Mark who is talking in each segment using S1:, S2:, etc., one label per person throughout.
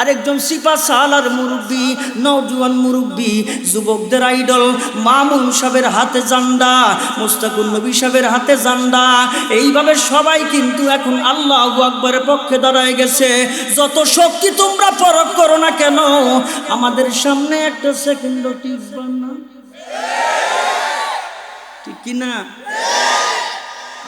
S1: আরেকজন সিপা সালার মুরব্বী, নওজুয়ান মুরব্বী, যুবকদের আইডল, মামুন সাহেবের হাতে জান্ডা মুস্তাকুর নবী সাহেবের হাতে জান্ডা। এইভাবে সবাই কিন্তু এখন আল্লাহ আকবরের পক্ষে দাঁড়ায় গেছে। যত শক্তি তোমরা পরক করো না কেন, আমাদের সামনে একটা সেকেন্ড টিকবা না? ঠিক কি না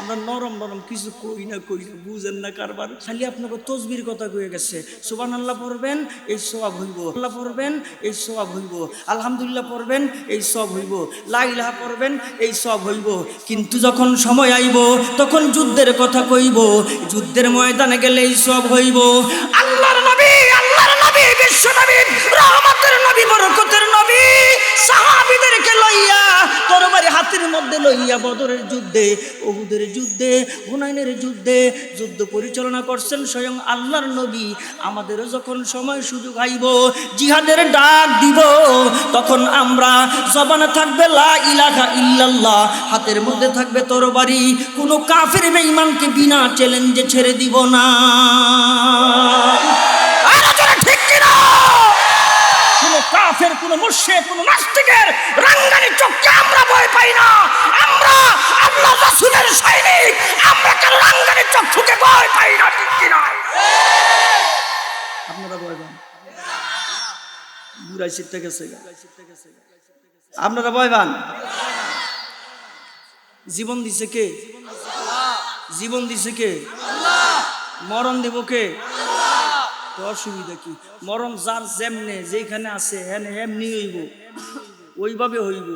S1: আমরা নরম নরম কিছু কই না কই বুঝেন না কারবার। খালি আপনাকে তসবির কথা কয়ে গেছে সুবান আল্লাহ পড়বেন, এই সব হইব। আল্লাহ পড়বেন, এই সব হইব। আলহামদুলিল্লাহ পড়বেন, এই সব হইব। লাইলাহা পড়বেন, এই সব হইব। কিন্তু যখন সময় আইব, তখন যুদ্ধের কথা কইব। যুদ্ধের ময়দানে গেলে এই সব হইব। আল্লাহর নবী আল্লাহর নবী, বিশ্ব নবী, রহমতের তরবারি হাতের মধ্যে লইয়া বদরের যুদ্ধে ওহুদের যুদ্ধে, হুনাইনের যুদ্ধে যুদ্ধ পরিচালনা করছেন স্বয়ং আল্লাহর নবী। আমাদেরও যখন সময় সুযোগ আইব, জিহাদের ডাক দিব, তখন আমরা জবানে থাকবে, লা ইলাহা ইল্লাল্লাহ, হাতের মধ্যে থাকবে তরবারি। কোনো কাফের বেঈমানকে বিনা চ্যালেঞ্জে ছেড়ে দিব না। কিনা? কাফের, কোনো মুর্শিদ কোনো নাস্তিকের পাই না। আমরা আল্লাহ রাসূলের আমরা রাঙ্গানি চক্ষুকে ভয় পাই না, ঠিক কি না? আপনারা ভয় পান? বুড়াই গেছে। আপনারা ভয় পান? জীবন দিছে কে? জীবন দিছে কে? মরণ দেব কে? অসুবিধা কি? মরণ যার যেমনে, যেখানে আছে, হেন, হেমনি হইব। ওইভাবে হইব।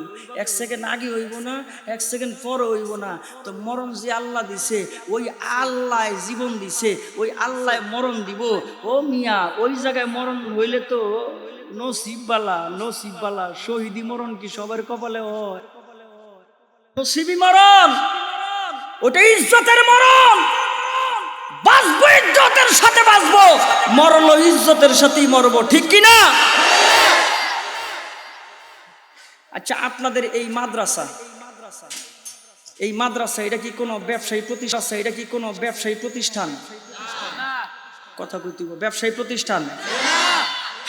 S1: এক সেকেন্ড আগে হইব না, এক সেকেন্ড পরে হইব না। তো মরণ যে আল্লাহ দিছে, ওই আল্লাহ জীবন দিছে, ওই আল্লাহ মরণ দিব। ও মিয়া, ওই জায়গায় মরণ হইলে তো নসিববালা নসিববালা শহীদি মরণ কি সবার কপালে হয়? নসিবি মরণ, ওটা ইজ্জতের মরণ। বাঁচবো ইজ্জতের সাথে বাঁচবো। মরলো ইজ্জতের সাথেই মরবো, ঠিক কি না আচ্ছা আপনাদের এই মাদ্রাসা এই মাদ্রাসা, এটা কি কোনো ব্যবসায়ী প্রতিষ্ঠান? এটা কি কোনো ব্যবসায়ী প্রতিষ্ঠান? কথা কইতে ব্যবসায়ী প্রতিষ্ঠান?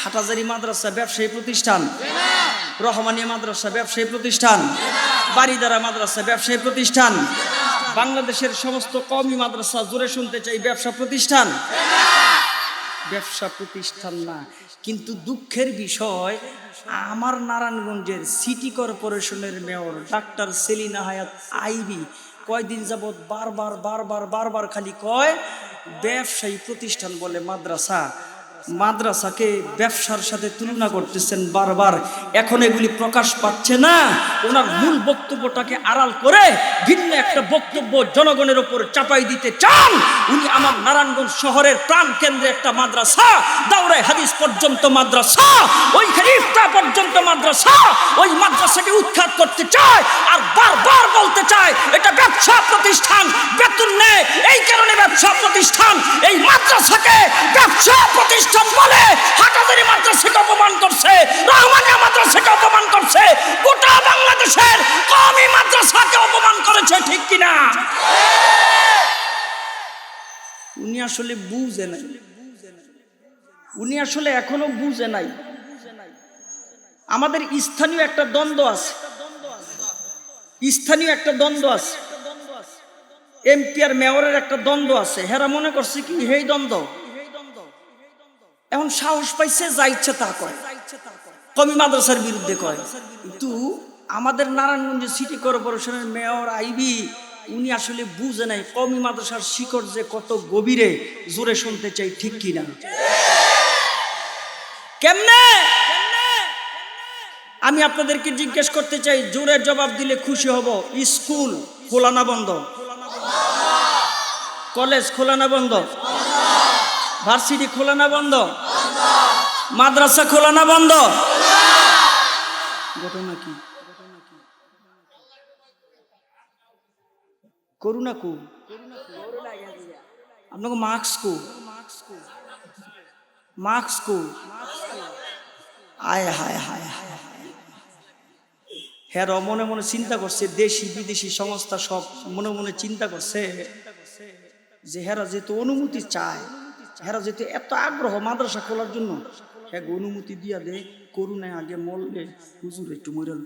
S1: হাটাজারি মাদ্রাসা, ব্যবসায়ী প্রতিষ্ঠান? রহমানিয়া মাদ্রাসা, ব্যবসায়ী প্রতিষ্ঠান? বাড়িদারা মাদ্রাসা, ব্যবসায়ী প্রতিষ্ঠান? বাংলাদেশের সমস্ত কমি মাদ্রাসা জোরে শুনতে চাই, ব্যবসা প্রতিষ্ঠান? ব্যবসা প্রতিষ্ঠান না। কিন্তু দুঃখের বিষয়, আমার নারায়ণগঞ্জের সিটি কর্পোরেশনের মেয়র ডাক্তার সেলিনা হায়াত আইবি কয়দিন যাবৎ বারবার বারবার বারবার খালি কয়, ব্যবসায়ী প্রতিষ্ঠান বলে মাদ্রাসা। মাদ্রাসাকে ব্যবসার সাথে তুলনা করতেছেন বারবার। এখন এগুলি প্রকাশ পাচ্ছে না। ওনার মূল বক্তব্যটাকে আড়াল করে ভিন্ন একটা বক্তব্য জনগণের ওপর চাপাই দিতে চান। উনি আমার নারায়ণগঞ্জ শহরের প্রাণ কেন্দ্রে একটা মাদ্রাসা দাউরাই হাদিস পর্যন্ত মাদ্রাসা, ওইখানে ইফতা পর্যন্ত মাদ্রাসা, ওই মাদ্রাসাকে উৎখাত করতে চায় আর বারবার বলতে চায়, এটা ব্যবসা প্রতিষ্ঠান, বেতন নেয়। এই কারণে ব্যবসা প্রতিষ্ঠান, এই মাদ্রাসাকে ব্যবসা আসলে বুঝে নাই। উনি আসলে এখনও বুঝে নাই। আমাদের স্থানীয় একটা দ্বন্দ্ব আছে। স্থানীয় একটা দ্বন্দ্ব আছে। এমপি আর মেয়রের একটা দ্বন্দ্ব আছে। হেরা মনে করছে কি, হেই দ্বন্দ্ব। এখন সাহস পাইছে, যা ইচ্ছা তা কয়। কমি মাদ্রাসার বিরুদ্ধে কয়। কিন্তু আমাদের নারায়ণগঞ্জ সিটি কর্পোরেশনের মেয়র আইবি উনি আসলে বুঝে নাই কমি মাদ্রাসার শিকড় যে কত গভীরে জোরে শুনতে চাই, ঠিক কিনা? কেমনে? আমি আপনাদেরকে জিজ্ঞেস করতে চাই জোরে জবাব দিলে খুশি হব। স্কুল খোলা না বন্ধ। কলেজ খোলা না বন্ধ। ভার্সিটি খোলা না বন্ধ। মাদ্রাসা খোলা না বন্ধ। ঘটনা কি? করুণা কু। আপনাকে মার্কস কু। মার্কস কু। আয় হায় হায় হায় হ্যাঁ। মনে মনে চিন্তা করছে, দেশি, বিদেশি সংস্থা সব মনে মনে চিন্তা করছে যে হেরা যেহেতু অনুমতি চায় হেরা যেহেতু এত আগ্রহ মাদ্রাসা খোলার জন্য হ্যাঁ অনুমতি দিয়া দে, করুণায় আগে মরলে হুজুর একটু মরাল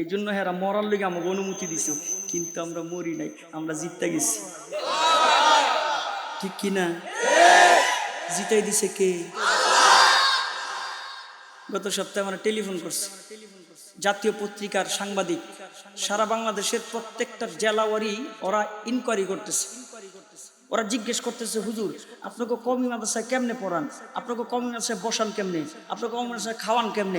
S1: এই জন্য হেরা মরার লেগে আমাকে অনুমতি দিছে, কিন্তু আমরা মরি নাই, আমরা জিততে গেছি। ঠিক কি না? জিতাই দিছে কে? গত সপ্তাহে আমরা টেলিফোন করছি। জাতীয় পত্রিকার সাংবাদিক, সারা বাংলাদেশের প্রত্যেকটা জেলাওয়ারি ওরা ইনকোয়ারি করতেছে। ওরা জিজ্ঞেস করতেছে, হুজুর, আপনাকে কমি মাদ্রাসায় কেমনে পড়ান? আপনাকে কমি মাদ্রাসায় বসান কেমনে? আপনাকে কমি মাদ্রাসায় খাওয়ান কেমনে?